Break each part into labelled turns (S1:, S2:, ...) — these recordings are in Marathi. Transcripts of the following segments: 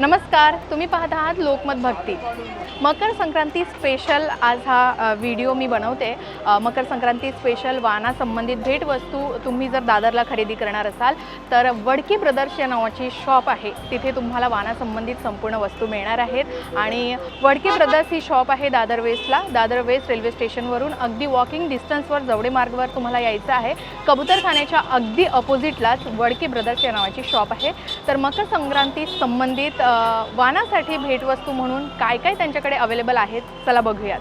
S1: नमस्कार तुम्ही पाहत आहात लोकमत भक्ती. मकर संक्रांती स्पेशल आज हा व्हिडिओ मी बनवते. मकर संक्रांती स्पेशल वाहनासंबंधित भेटवस्तू तुम्ही जर दादरला खरेदी करणार असाल तर वडकी ब्रदर्स या नावाची शॉप आहे. तिथे तुम्हाला वाहनासंबंधित संपूर्ण वस्तू मिळणार आहेत. आणि वडकी ब्रदर्स ही शॉप आहे दादर वेस्टला. दादर वेस्ट रेल्वे स्टेशनवरून अगदी वॉकिंग डिस्टन्सवर जवडे मार्गवर तुम्हाला यायचं आहे. कबूतरखान्याच्या अगदी अपोजिटलाच वडकी ब्रदर्स या नावाची शॉप आहे. तर मकर संक्रांती संबंधित वानासाठी भेटवस्तू म्हणून काय काय त्यांच्याकडे अवेलेबल आहेत? चला बघूयात.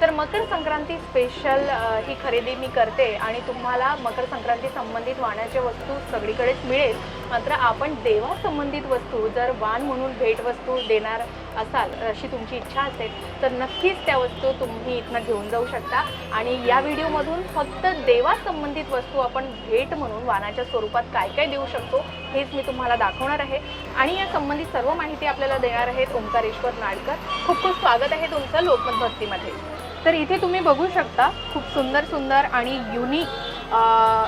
S1: तर मकर संक्रांती स्पेशल ही खरेदी मी करते आणि तुम्हाला मकर संक्रांती संबंधित वाण्याच्या वस्तू सगळीकडेच मिळेल. मात्र आपण देवा संबंधित वस्तू जर वाण म्हणून भेटवस्तू देणार असाल अशी तुमची इच्छा असेल तर नक्कीच त्या वस्तू तुम्ही इथनं घेऊन जाऊ शकता. आणि या व्हिडिओमधून फक्त देवा संबंधित वस्तू आपण भेट म्हणून वाणाच्या स्वरूपात काय काय देऊ शकतो हेच मी तुम्हाला दाखवणार आहे. आणि या संबंधित सर्व माहिती आपल्याला देणार आहेत ओंकारेश्वर नाडकर. खूप खूप स्वागत आहे तुमचं लोकमत भक्तीमध्ये. तर इथे तुम्ही बघू शकता खूप सुंदर सुंदर आणि युनिक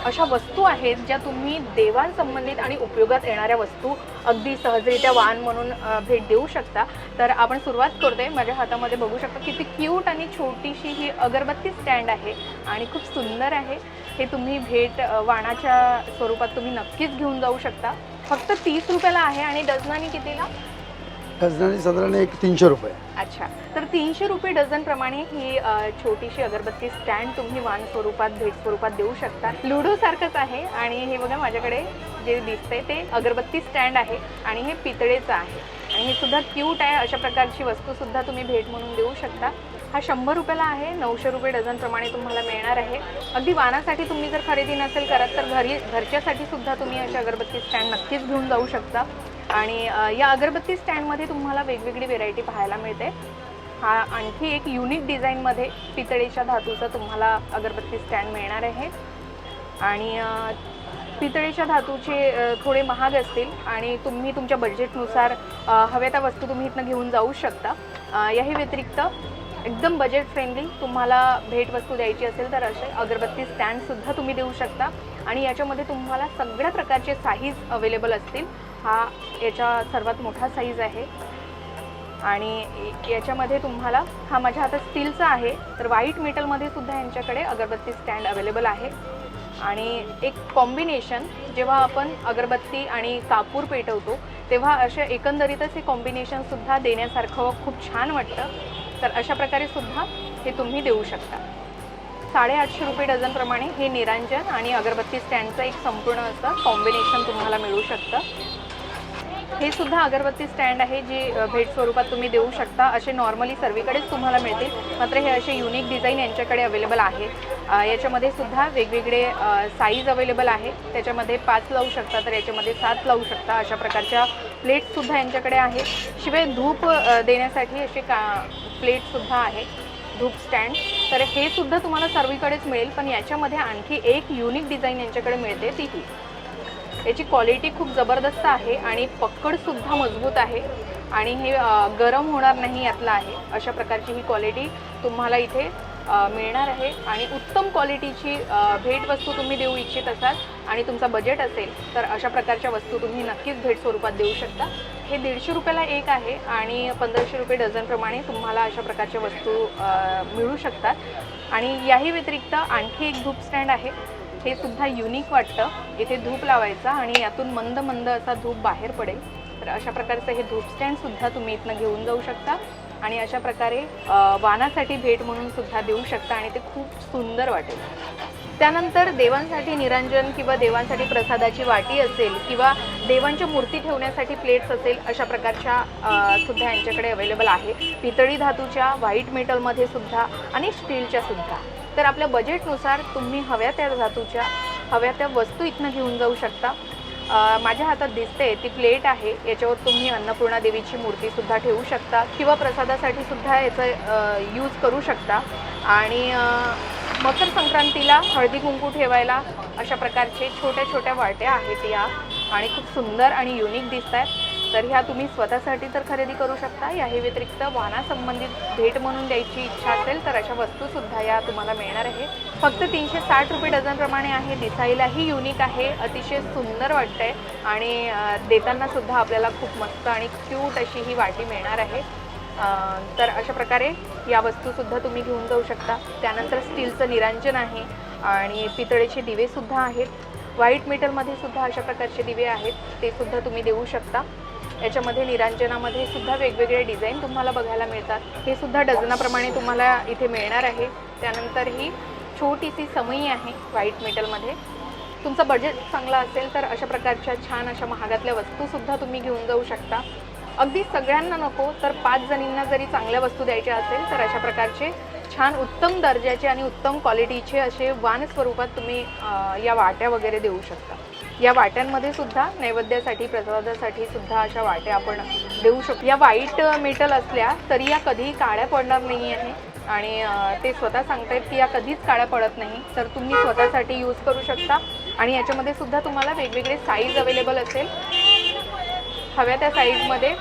S1: अशा वस्तू आहेत ज्या तुम्ही देवांसंबंधित आणि उपयोगात येणाऱ्या वस्तू अगदी सहजरित्या वाण म्हणून भेट देऊ शकता. तर आपण सुरुवात करतोय. माझ्या हातामध्ये बघू शकता किती क्यूट आणि छोटीशी ही अगरबत्ती स्टँड आहे आणि खूप सुंदर आहे. हे तुम्ही भेट वाणाच्या स्वरूपात तुम्ही नक्कीच घेऊन जाऊ शकता. फक्त तीस रुपयाला आहे आणि डझनाने कितीला?
S2: डझनाने साधारण एक तीनशे रुपये.
S1: अच्छा. तर तीनशे रुपये डझनप्रमाणे ही अ, छोटीशी अगरबत्ती स्टँड तुम्ही वाण स्वरूपात भेट स्वरूपात देऊ शकता. लुडो सारखंच आहे आणि हे बघा माझ्याकडे जे दिसतंय ते अगरबत्ती स्टँड आहे आणि हे पितळेचं आहे. आणि हे सुद्धा क्यूट आहे अशा प्रकारची वस्तू सुद्धा तुम्ही भेट म्हणून देऊ शकता. हा शंभर रुपयाला आहे नऊशे रुपये डझनप्रमाणे तुम्हाला मिळणार आहे. अगदी वाणासाठी तुम्ही जर खरेदी नसेल करत तर घरी घरच्यासाठी सुद्धा तुम्ही अशा अगरबत्ती स्टँड नक्कीच घेऊन जाऊ शकता. आणि या अगरबत्ती स्टँडमध्ये तुम्हाला वेगवेगळी व्हेरायटी पाहायला मिळते. हा आणखी एक युनिक डिझाईनमध्ये पितळेच्या धातूचा तुम्हाला अगरबत्ती स्टँड मिळणार आहे. आणि पितळेच्या धातूचे थोडे महाग असतील आणि तुम्ही तुमच्या बजेटनुसार हव्या त्या वस्तू तुम्ही इथनं घेऊन जाऊ शकता. याही व्यतिरिक्त एकदम बजेट फ्रेंडली तुम्हाला भेटवस्तू द्यायची असेल तर असे अगरबत्ती स्टँडसुद्धा तुम्ही देऊ शकता. आणि याच्यामध्ये तुम्हाला सगळ्या प्रकारचे साईज अवेलेबल असतील. हा याचा सर्वात मोठा साईज आहे. आणि याच्यामध्ये तुम्हाला हा माझ्या हातात स्टीलचा आहे. तर व्हाईट मेटलमध्ये सुद्धा यांच्याकडे अगरबत्ती स्टँड अवेलेबल आहे. आणि एक कॉम्बिनेशन जेव्हा आपण अगरबत्ती आणि कापूर पेटवतो तेव्हा असे एकंदरीतच हे कॉम्बिनेशनसुद्धा देण्यासारखं खूप छान वाटतं. तर अशा प्रकारे सुद्धा हे तुम्ही देऊ शकता. साडेआठशे रुपये डझनप्रमाणे हे निरांजन आणि अगरबत्ती स्टँडचं एक संपूर्ण असं कॉम्बिनेशन तुम्हाला मिळू शकतं. हे सुद्धा अगरबत्ती स्टँड आहे जी भेट स्वरूपात तुम्ही देऊ शकता. असे नॉर्मली सर्वीकडेच तुम्हाला मिळतील. मात्र हे असे युनिक डिझाईन यांच्याकडे अवेलेबल आहे. याच्यामध्ये सुद्धा वेगवेगळे साईज अवेलेबल आहे. त्याच्यामध्ये पाच लावू शकता तर याच्यामध्ये सात लावू शकता. अशा प्रकारच्या प्लेट्ससुद्धा यांच्याकडे आहेत शिवाय धूप देण्यासाठी असे का प्लेटसुद्धा आहे धूप स्टँड. तर हे सुद्धा तुम्हाला सर्वीकडेच मिळेल. पण याच्यामध्ये आणखी एक युनिक डिझाईन यांच्याकडे मिळते ती ही याची क्वालिटी खूप जबरदस्त आहे आणि पकडसुद्धा मजबूत आहे. आणि हे गरम होणार नाही यातलं आहे. अशा प्रकारची ही क्वालिटी तुम्हाला इथे मिळणार आहे. आणि उत्तम क्वालिटीची भेटवस्तू तुम्ही देऊ इच्छित असाल आणि तुमचा बजेट असेल तर अशा प्रकारच्या वस्तू तुम्ही नक्कीच भेट स्वरूपात देऊ शकता. हे दीडशे रुपयाला एक आहे आणि पंधराशे रुपये डझनप्रमाणे तुम्हाला अशा प्रकारच्या वस्तू मिळू शकतात. आणि याही व्यतिरिक्त आणखी एक धूप स्टँड आहे. हे सुद्धा युनिक वाटतं. इथे धूप लावायचा आणि यातून मंद मंद असा धूप बाहेर पडेल. तर अशा प्रकारचं हे धूप स्टँडसुद्धा तुम्ही इथनं घेऊन जाऊ शकता. आणि अशा प्रकारे वानासाठी भेट म्हणून सुद्धा देऊ शकता आणि ते खूप सुंदर वाटेल. त्यानंतर देवांसाठी निरंजन किंवा देवांसाठी प्रसादाची वाटी असेल किंवा देवांच्या मूर्ती ठेवण्यासाठी प्लेट्स असेल अशा प्रकारच्या सुद्धा यांच्याकडे अवेलेबल आहे. पितळी धातूच्या व्हाईट मेटलमध्ये सुद्धा आणि स्टीलच्या सुद्धा. तर आपल्या बजेटनुसार तुम्ही हव्या त्या धातूच्या हव्या त्या वस्तू इथनं घेऊन जाऊ शकता. माझ्या हातात दिसते ती प्लेट आहे. याच्यावर तुम्ही अन्नपूर्णा देवीची मूर्तीसुद्धा ठेवू शकता किंवा प्रसादासाठी सुद्धा याचं यूज करू शकता. आणि मकर संक्रांतीला हळदी कुंकू ठेवायला अशा प्रकारचे छोट्या छोट्या वाट्या आहेत या. आणि खूप सुंदर आणि युनिक दिसत आहेत. तर ह्या तुम्ही स्वतःसाठी तर खरेदी करू शकता. याही व्यतिरिक्त वाहनासंबंधित भेट म्हणून द्यायची इच्छा असेल तर अशा वस्तूसुद्धा या तुम्हाला मिळणार आहे. फक्त तीनशे साठ रुपये डझनप्रमाणे आहे. दिसायलाही युनिक आहे. अतिशय सुंदर वाटतंय. आणि देतानासुद्धा आपल्याला खूप मस्त आणि क्यूट अशी ही वाटी मिळणार आहे. तर अशा प्रकारे या वस्तूसुद्धा तुम्ही घेऊन जाऊ शकता. त्यानंतर स्टीलचं निरांजन आहे आणि पितळेचे दिवेसुद्धा आहेत. व्हाईट मेटलमध्ये सुद्धा अशा प्रकारचे दिवे आहेत. ते सुद्धा तुम्ही देऊ शकता. याच्यामध्ये निरांजनामध्ये सुद्धा वेगवेगळे डिझाईन तुम्हाला बघायला मिळतात. हे सुद्धा डझनाप्रमाणे तुम्हाला इथे मिळणार आहे. त्यानंतर ही छोटीशी समई आहे व्हाईट मेटलमध्ये. तुमचं बजेट चांगलं असेल तर अशा प्रकारच्या छान अशा महागातल्या वस्तूसुद्धा तुम्ही घेऊन जाऊ शकता. अगदी सगळ्यांना नको तर पाच जणींना जरी चांगल्या वस्तू द्यायच्या असेल तर अशा प्रकारचे छान उत्तम दर्जाचे आणि उत्तम क्वालिटीचे असे वान स्वरूपात तुम्ही या वाट्या वगैरे देऊ शकता. या वाट्यांमध्ये सुद्धा नैवेद्यासाठी प्रसादासाठी सुद्धा अशा वाट्या आपण देऊ शकतो. या वाईट मेटल असल्या तरी या कधीही काळ्या पडणार नाही आहे आणि ते स्वतः सांगतायत की या कधीच काळ्या पडत नाही. तर तुम्ही स्वतःसाठी यूज करू शकता. आणि याच्यामध्ये सुद्धा तुम्हाला वेगवेगळे साईज अवेलेबल असेल. हव्या त्या साईजमध्ये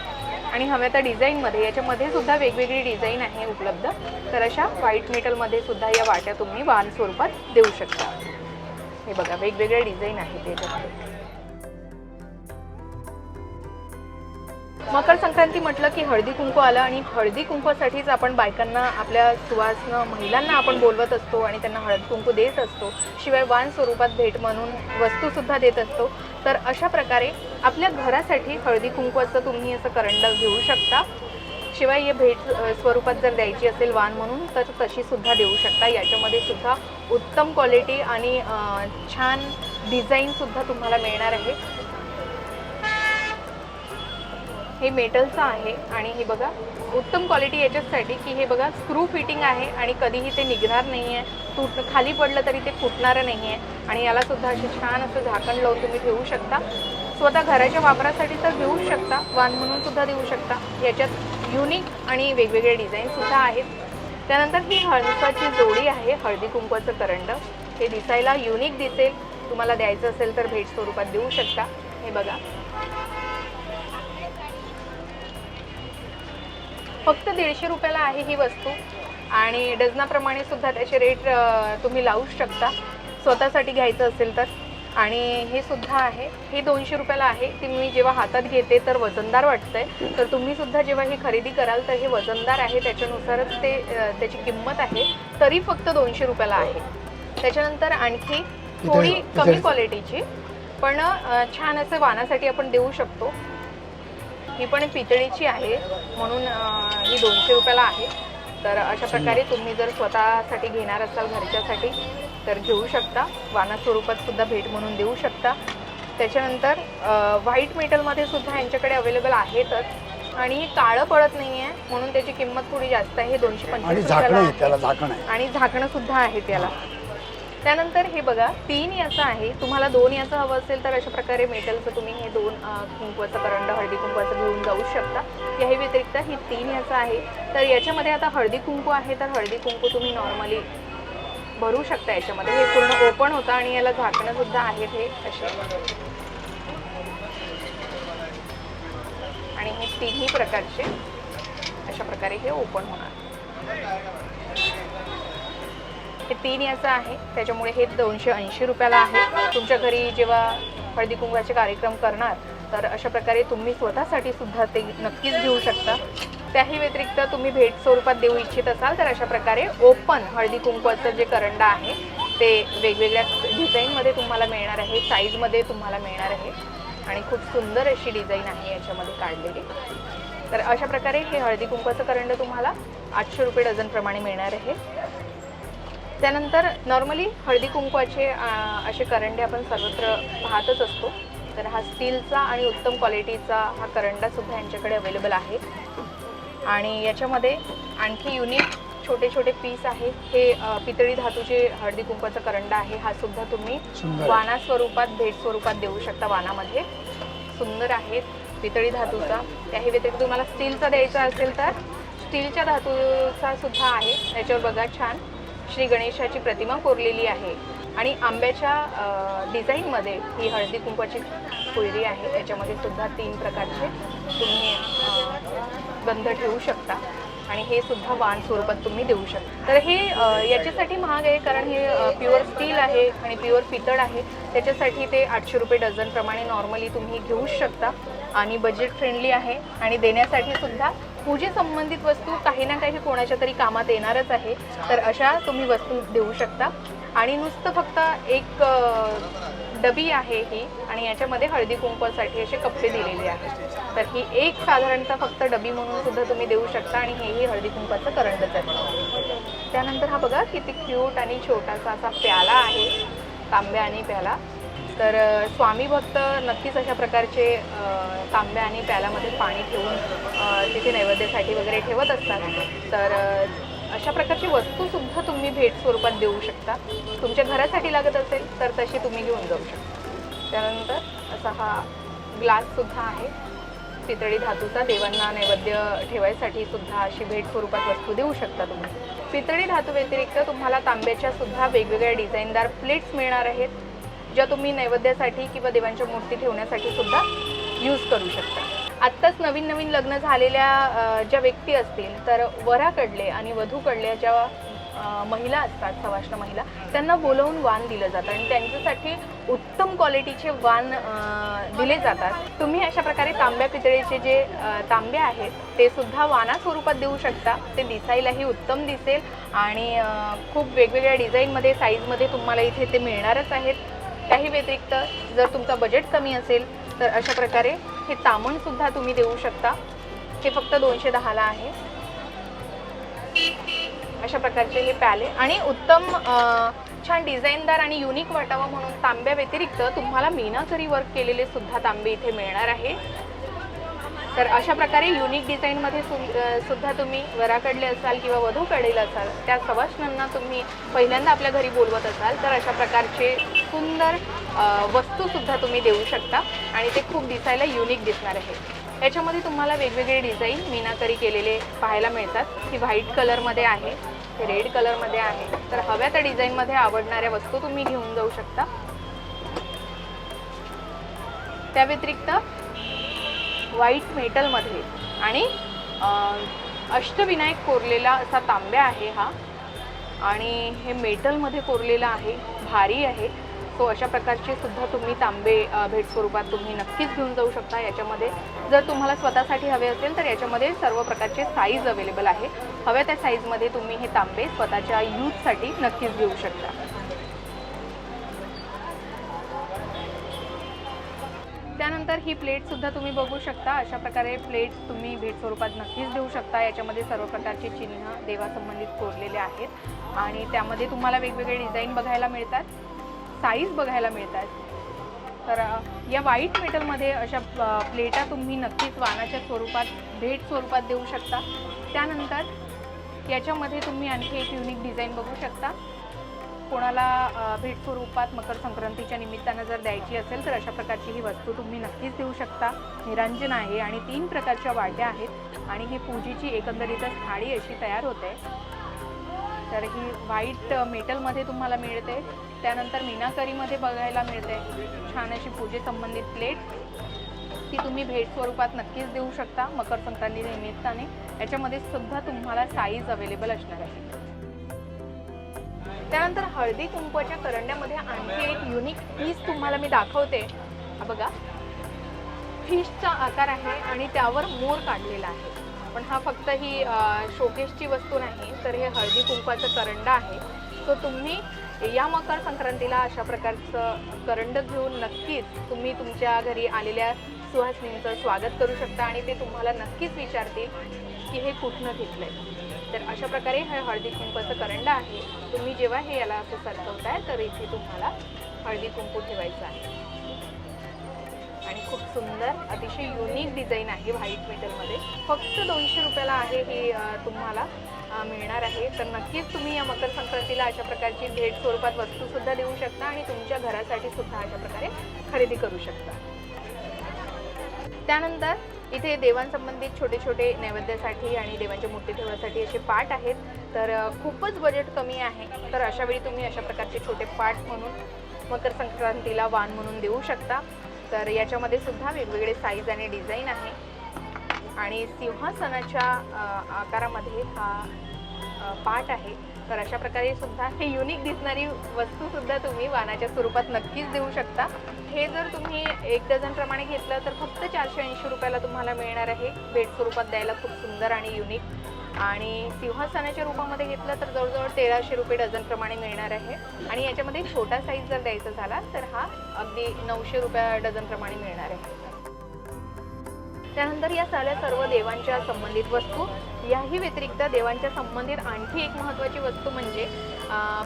S1: आणि हव्या त्या डिझाईनमध्ये याच्यामध्ये सुद्धा वेगवेगळी डिझाईन आहे उपलब्ध. तर अशा व्हाईट मेटलमध्ये सुद्धा या वाट्या तुम्ही वाण स्वरूपात देऊ शकता. हे बघा वेगवेगळ्या डिझाईन आहेत याच्यामध्ये. मकर संक्रांती म्हटलं की हळदी कुंकू आलं आणि हळदी कुंकूसाठीच आपण बायकांना आपल्या सुवासनं महिलांना आपण बोलवत असतो आणि त्यांना हळद कुंकू देत असतो. शिवाय वाण स्वरूपात भेट म्हणून वस्तूसुद्धा देत असतो. तर अशा प्रकारे आपल्या घरासाठी हळदी कुंकूचं तुम्ही असं करंड घेऊ शकता. शिवाय हे भेट स्वरूपात जर द्यायची असेल वाण म्हणून तर तशीसुद्धा देऊ शकता. याच्यामध्ये सुद्धा उत्तम क्वालिटी आणि छान डिझाईनसुद्धा तुम्हाला मिळणार आहे. हे मेटलचं आहे आणि हे बघा उत्तम क्वालिटी याच्याचसाठी की हे बघा स्क्रू फिटिंग आहे आणि कधीही ते निघणार नाही आहे तुट खाली पडलं तरी ते फुटणारं नाही आहे आणि यालासुद्धा असे छान असं झाकण लावून तुम्ही ठेवू शकता. स्वतः घराच्या वापरासाठी तर घेऊ शकता वाण म्हणून सुद्धा देऊ शकता. याच्यात युनिक आणि वेगवेगळे डिझाईनसुद्धा आहेत. त्यानंतर ही हळसाची जोडी आहे हळदी कुंकवाचं करंड हे दिसायला युनिक दिसेल. तुम्हाला द्यायचं असेल तर भेट स्वरूपात देऊ शकता. हे बघा फक्त दीडशे रुपयाला आहे ही वस्तू. आणि डझनाप्रमाणे सुद्धा त्याचे रेट तुम्ही लावू शकता. स्वतःसाठी घ्यायचं असेल तर. आणि हे सुद्धा आहे. हे दोनशे रुपयाला आहे. ते मी जेव्हा हातात घेते तर वजनदार वाटतंय. तर तुम्ही सुद्धा जेव्हा ही खरेदी कराल तर हे वजनदार आहे. त्याच्यानुसारच ते त्याची किंमत आहे. तरी फक्त दोनशे रुपयाला आहे. त्याच्यानंतर आणखी थोडी कमी क्वालिटीची पण छान असं वाणासाठी आपण देऊ शकतो. ही पण पितळीची आहे. म्हणून ही दोनशे रुपयाला आहे. तर अशा प्रकारे तुम्ही जर स्वतःसाठी घेणार असाल घरच्यासाठी तर घेऊ शकता. वाना स्वरूपात सुद्धा भेट म्हणून देऊ शकता. त्याच्यानंतर व्हाईट मेटलमध्ये सुद्धा यांच्याकडे अवेलेबल आहेतच. आणि हे काळं पडत नाही आहे म्हणून त्याची किंमत थोडी जास्त आहे. हे दोनशे पंचवीस आणि झाकणं सुद्धा आहे त्याला. त्यानंतर हे बघा तीन याचं आहे. तुम्हाला दोन याचं हवं असेल तर अशा प्रकारे मेटलचं तुम्ही हे दोन कुंकवाचं करंड हळदी कुंकवाचं घेऊन जाऊ शकता. याही व्यतिरिक्त ही तीन याचं आहे. तर याच्यामध्ये आता हळदी कुंकू आहे तर हळदी कुंकू तुम्ही नॉर्मली भरू शकता याच्यामध्ये. हे पूर्ण ओपन होतं आणि याला झाकणंसुद्धा आहे आहेत हे असे. आणि हे तिन्ही प्रकारचे अशा प्रकारे हे ओपन होणार. हे तीन याचं आहे. त्याच्यामुळे हे दोनशे ऐंशी रुपयाला आहे. तुमच्या घरी जेव्हा हळदी कुंकवाचे कार्यक्रम करणार तर अशा प्रकारे तुम्ही स्वतःसाठी सुद्धा ते नक्कीच घेऊ शकता. त्याही व्यतिरिक्त तुम्ही भेट स्वरूपात देऊ इच्छित असाल तर अशा प्रकारे ओपन हळदी कुंकवाचं जे करंड आहे ते वेगवेगळ्या डिझाईनमध्ये तुम्हाला मिळणार आहे साईजमध्ये तुम्हाला मिळणार आहे. आणि खूप सुंदर अशी डिझाईन आहे याच्यामध्ये काढलेली. तर अशा प्रकारे हे हळदी कुंकवाचं करंड तुम्हाला आठशे रुपये डझनप्रमाणे मिळणार आहे. त्यानंतर नॉर्मली हळदी कुंकवाचे असे करंडे आपण सर्वत्र पाहतच असतो. तर हा स्टीलचा आणि उत्तम क्वालिटीचा हा करंडा सुद्धा यांच्याकडे अवेलेबल आहे. आणि याच्यामध्ये आणखी युनिक छोटे छोटे पीस आहेत हे पितळी धातूचे हळदी कुंकवाचा करंडा आहे. हा सुद्धा तुम्ही
S2: आहे.
S1: वाना स्वरूपात भेट स्वरूपात देऊ शकता वानामध्ये. सुंदर आहेत पितळी धातूचा. त्याही व्यतिरिक्त तुम्हाला स्टीलचा द्यायचा असेल तर स्टीलच्या धातूचा सुद्धा आहे. याच्यावर बघा छान. श्री गणेशाची प्रतिमा कोरलेली आहे. आणि आंब्याच्या डिझाईनमध्ये ही हळदी कुंकवाची कोयरी आहे. त्याच्यामध्ये सुद्धा तीन प्रकारचे तुम्ही गंध ठेवू शकता. आणि हे सुद्धा वाण स्वरूपात तुम्ही देऊ शकता. तर हे याच्यासाठी महाग आहे कारण हे प्युअर स्टील आहे आणि प्युअर पितळ आहे. त्याच्यासाठी ते आठशे रुपये डझनप्रमाणे नॉर्मली तुम्ही घेऊच शकता. आणि बजेट फ्रेंडली आहे. आणि देण्यासाठी सुद्धा पूजे संबंधित वस्तू काही ना काही कोणाच्या तरी कामात येणारच आहे. तर अशा तुम्ही वस्तू देऊ शकता. आणि नुसतं फक्त एक डबी आहे ही आणि याच्यामध्ये हळदी कुंकवासाठी असे कप्पे दिलेले आहेत. तर ही एक साधारणतः फक्त डबी म्हणून सुद्धा तुम्ही देऊ शकता आणि हेही हळदी कुंकवाचं करंडच आहे. त्यानंतर हा बघा किती क्यूट आणि छोटासा असा प्याला आहे. तांब्या आणि प्याला. तर स्वामी भक्त नक्कीच अशा प्रकारचे तांब्या आणि प्यालामध्ये पाणी ठेवून तिथे नैवेद्यासाठी वगैरे ठेवत असतात. तर अशा प्रकारची वस्तूसुद्धा तुम्ही भेट स्वरूपात देऊ शकता. तुमच्या घरासाठी लागत असेल तर तशी तुम्ही घेऊन जाऊ शकता. त्यानंतर असा हा ग्लाससुद्धा आहे. पितळी धातूचा देवांना नैवेद्य ठेवायसाठी सुद्धा अशी भेट स्वरूपात वस्तू देऊ शकता तुम्ही. पितळी धातू व्यतिरिक्त तुम्हाला तांब्याच्या सुद्धा वेगवेगळ्या डिझाईनदार प्लेट्स मिळणार आहेत. ज्या तुम्ही नैवेद्यासाठी किंवा देवांच्या मूर्ती ठेवण्यासाठी सुद्धा यूज करू शकता. आत्ताच नवीन नवीन लग्न झालेल्या ज्या व्यक्ती असतील तर वराकडले आणि वधूकडल्या ज्या महिला असतात सवाष्ण महिला त्यांना बोलवून वाण दिलं जातं आणि त्यांच्यासाठी उत्तम क्वालिटीचे वाण दिले जातात. तुम्ही अशा प्रकारे तांब्या पितळेचे जे तांबे आहेत ते सुद्धा वाना स्वरूपात देऊ शकता. ते दिसायलाही उत्तम दिसेल आणि खूप वेगवेगळ्या डिझाईनमध्ये साईजमध्ये तुम्हाला इथे ते मिळणारच आहेत. त्याही व्यतिरिक्त जर तुमचा बजेट कमी असेल तर अशा प्रकारे हे तामणसुद्धा तुम्ही देऊ शकता. हे फक्त दोनशे दहाला आहे. अशा प्रकारचे हे प्याले आणि उत्तम छान डिझाईनदार आणि युनिक वाटावं म्हणून तांब्या व्यतिरिक्त तुम्हाला मीनाकरी वर्क केलेले सुद्धा तांबे इथे मिळणार आहे. तर अशा प्रकारे युनिक डिझाईनमध्ये सु- सुद्धा तुम्ही वराकडले असाल किंवा वधूकडेला असाल त्या सवाष्णांना तुम्ही पहिल्यांदा आपल्या घरी बोलवत असाल तर अशा प्रकारचे सुंदर वस्तूसुद्धा तुम्ही देऊ शकता आणि ते खूप दिसायला युनिक दिसणार आहे. याच्यामध्ये तुम्हाला वेगवेगळे डिझाईन मीनाकरी केलेले पाहायला मिळतात. ही व्हाईट कलरमध्ये आहे हे रेड कलरमध्ये आहे. तर हव्या त्या डिझाईनमध्ये आवडणाऱ्या वस्तू तुम्ही घेऊन जाऊ शकता. त्या व्यतिरिक्त व्हाईट मेटलमध्ये. आणि अष्टविनायक कोरलेला असा तांब्या आहे हा. आणि हे मेटलमध्ये कोरलेला आहे भारी आहे. सो अशा प्रकारचे सुद्धा तुम्ही तांबे भेट स्वरूपात तुम्ही नक्कीच घेऊन जाऊ शकता. याच्यामध्ये जर तुम्हाला स्वतःसाठी हवे असेल तर याच्यामध्ये सर्व प्रकारचे साईज अवेलेबल आहे. हव्या त्या साईजमध्ये तुम्ही हे तांबे स्वतःच्या यूजसाठी नक्कीच घेऊ शकता. ही प्लेटसुद्धा तुम्ही बघू शकता. अशा प्रकारे प्लेट तुम्ही भेट स्वरूपात नक्कीच देऊ शकता. याच्यामध्ये सर्व प्रकारचे चिन्ह देवासंबंधित कोरलेले आहेत. आणि त्यामध्ये तुम्हाला वेगवेगळे डिझाईन बघायला मिळतात. साईज बघायला मिळतात. तर या व्हाईट मेटलमध्ये अशा प्लेटा तुम्ही नक्कीच वाणाच्या स्वरूपात भेट स्वरूपात देऊ शकता. त्यानंतर याच्यामध्ये तुम्ही आणखी एक युनिक डिझाईन बघू शकता. कोणाला भेट स्वरूपात मकर संक्रांतीच्या निमित्तानं जर द्यायची असेल तर अशा प्रकारची ही वस्तू तुम्ही नक्कीच देऊ शकता. निरंजन आहे आणि तीन प्रकारच्या वाट्या आहेत आणि ही पूजेची एकंदरीतच थाळी अशी तयार होते. तर ही व्हाईट मेटलमध्ये तुम्हाला मिळते. त्यानंतर मीनाकरीमध्ये बघायला मिळते. छान अशी पूजेसंबंधित प्लेट. ती तुम्ही भेट स्वरूपात नक्कीच देऊ शकता मकर संक्रांती निमित्ताने. याच्यामध्ये सुद्धा तुम्हाला साईज अवेलेबल असणार आहे. त्यानंतर हळदी कुंकवाच्या करंड्यामध्ये आणखी एक युनिक पीस तुम्हाला मी दाखवते. हा बघा. फिशचा आकार आहे आणि त्यावर मोर काढलेला आहे. पण हा फक्त ही शोकेसची वस्तू नाही तर हे हळदी कुंकवाचं करंड आहे. सो तुम्ही या मकर संक्रांतीला अशा प्रकारचं करंड घेऊन नक्कीच तुम्ही तुमच्या घरी आलेल्या सुहासनींचं स्वागत करू शकता आणि ते तुम्हाला नक्कीच विचारतील की हे कुठनं घेतलंय. तर अशा प्रकारे हे हळदी कुंकवाचं करंड आहे. तुम्ही जेव्हा हे याला असं सरकवताय तर इथे तुम्हाला हळदी कुंकू ठेवायचं आहे. आणि खूप सुंदर अतिशय युनिक डिझाईन आहे व्हाईट मेटलमध्ये. फक्त दोनशे रुपयाला आहे हे तुम्हाला मिळणार आहे. तर नक्कीच तुम्ही या मकर संक्रांतीला अशा प्रकारची भेट स्वरूपात वस्तूसुद्धा देऊ शकता आणि तुमच्या घरासाठी सुद्धा अशा प्रकारे खरेदी करू शकता. त्यानंतर इथे देवांसंबंधित छोटे छोटे नैवेद्यासाठी आणि देवांच्या मूर्ती ठेवण्यासाठी असे पाठ आहेत. तर खूपच बजेट कमी आहे. तर अशा वेळी तुम्ही अशा प्रकारचे छोटे पाठ म्हणून मकर संक्रांतीला वाण म्हणून देऊ शकता. तर याच्यामध्ये सुद्धा वेगवेगळे साईज आणि डिझाईन आहे. आणि सिंहासनाच्या आकारामध्ये हा पाठ आहे. तर अशा प्रकारे सुद्धा हे युनिक दिसणारी वस्तू सुद्धा तुम्ही वाणाच्या स्वरूपात नक्कीच देऊ शकता. हे जर तुम्ही एक डझन प्रमाणे घेतलं तर फक्त चारशे ऐंशी रुपयाला तुम्हाला मिळणार आहे. भेट स्वरूपात द्यायला खूप सुंदर आणि युनिक आणि सिंहासनाच्या रूपामध्ये घेतलं तर जवळजवळ तेराशे रुपये डझन प्रमाणे मिळणार आहे. आणि याच्यामध्ये छोटा साईज जर द्यायचा झाला तर हा अगदी नऊशे रुपया डझन प्रमाणे मिळणार आहे. त्यानंतर या झाल्या सर्व देवांच्या संबंधित वस्तू. याही व्यतिरिक्त देवांच्या संबंधित आणखी एक महत्त्वाची वस्तू म्हणजे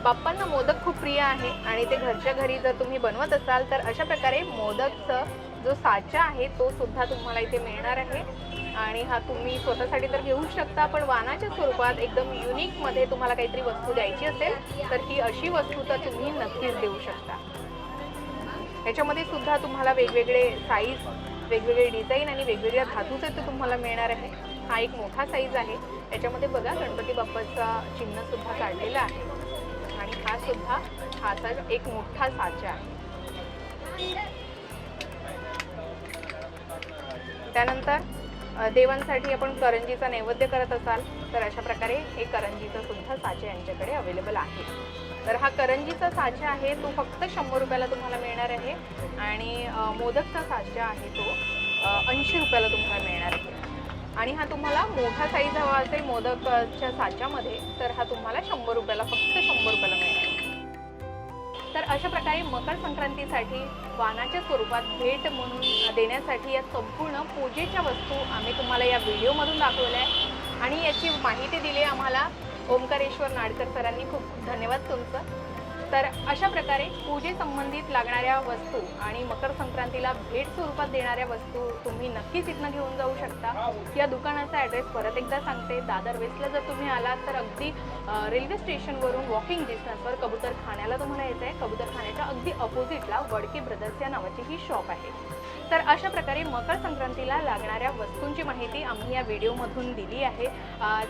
S1: बाप्पांना मोदक खूप प्रिय आहे आणि ते घरच्या घरी जर तुम्ही बनवत असाल तर अशा प्रकारे मोदकचं जो साचा आहे तो सुद्धा तुम्हाला इथे मिळणार आहे. आणि हा तुम्ही स्वतःसाठी तर घेऊ शकता पण वानाच्या स्वरूपात एकदम युनिकमध्ये तुम्हाला काहीतरी वस्तू द्यायची असेल तर ही अशी वस्तू तर तुम्ही नक्कीच देऊ शकता. याच्यामध्ये सुद्धा तुम्हाला वेगवेगळे साईज वेगवेगळे डिझाईन आणि वेगवेगळ्या धातूचे ते तुम्हाला मिळणार आहे. हा एक मोठा साईज आहे. याच्यामध्ये बघा गणपती बाप्पाचा चिन्ह सुद्धा काढलेला आहे. आणि हा सुद्धा हा असा एक मोठा साचा आहे. त्यानंतर देवांसाठी आपण करंजीचा नैवेद्य करत असाल तर अशा प्रकारे हे करंजीचं सुद्धा साचे यांच्याकडे अवेलेबल आहे. तर हा करंजीचा साचा आहे. तो फक्त शंभर रुपयाला तुम्हाला मिळणार आहे. आणि मोदकचा साचा आहे तो ऐंशी रुपयाला तुम्हाला मिळणार आहे. आणि हा तुम्हाला मोठा साईज हवा असेल मोदकच्या साच्यामध्ये तर हा तुम्हाला शंभर रुपयाला फक्त शंभर रुपयाला मिळणार आहे. तर अशा प्रकारे मकर संक्रांतीसाठी वानाच्या स्वरूपात भेट म्हणून देण्यासाठी या संपूर्ण पूजेच्या वस्तू आम्ही तुम्हाला या व्हिडिओमधून दाखवल्या आहे आणि याची माहिती दिली आम्हाला. ओंकारेश्वर नाडकर सरांनी खूप खूप धन्यवाद तुमचं. तर अशा प्रकारे पूजेसंबंधित लागणाऱ्या वस्तू आणि मकर संक्रांतीला भेट स्वरूपात देणाऱ्या वस्तू तुम्ही नक्कीच इथनं घेऊन जाऊ शकता. या दुकानाचा ॲड्रेस परत एकदा सांगते. दादर वेस्टला जर तुम्ही आलात तर अगदी रेल्वे स्टेशनवरून वॉकिंग डिस्टन्सवर कबूतर खाण्याला तुम्हाला यायचं आहे कबूतर खाण्याच्या अगदी अपोजिटला वडके ब्रदर्स या नावाची ही शॉप आहे. तर अशा प्रकारे मकर संक्रांतीला लागणाऱ्या वस्तूंची माहिती आम्ही या व्हिडिओमधून दिली आहे.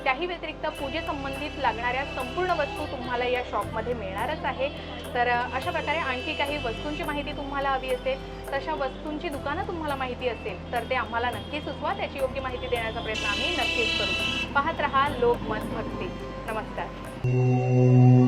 S1: त्याही व्यतिरिक्त पूजेसंबंधित लागणाऱ्या संपूर्ण वस्तू तुम्हाला या शॉपमध्ये मिळणारच आहे. तर अशा प्रकारे आणखी काही वस्तूंची माहिती तुम्हाला हवी असेल तशा वस्तूंची दुकानं तुम्हाला माहिती असेल तर ते आम्हाला नक्की सुचवा. त्याची योग्य माहिती देण्याचा प्रयत्न आम्ही नक्कीच करू. पाहत रहा लोकमत भक्ती नमस्कार.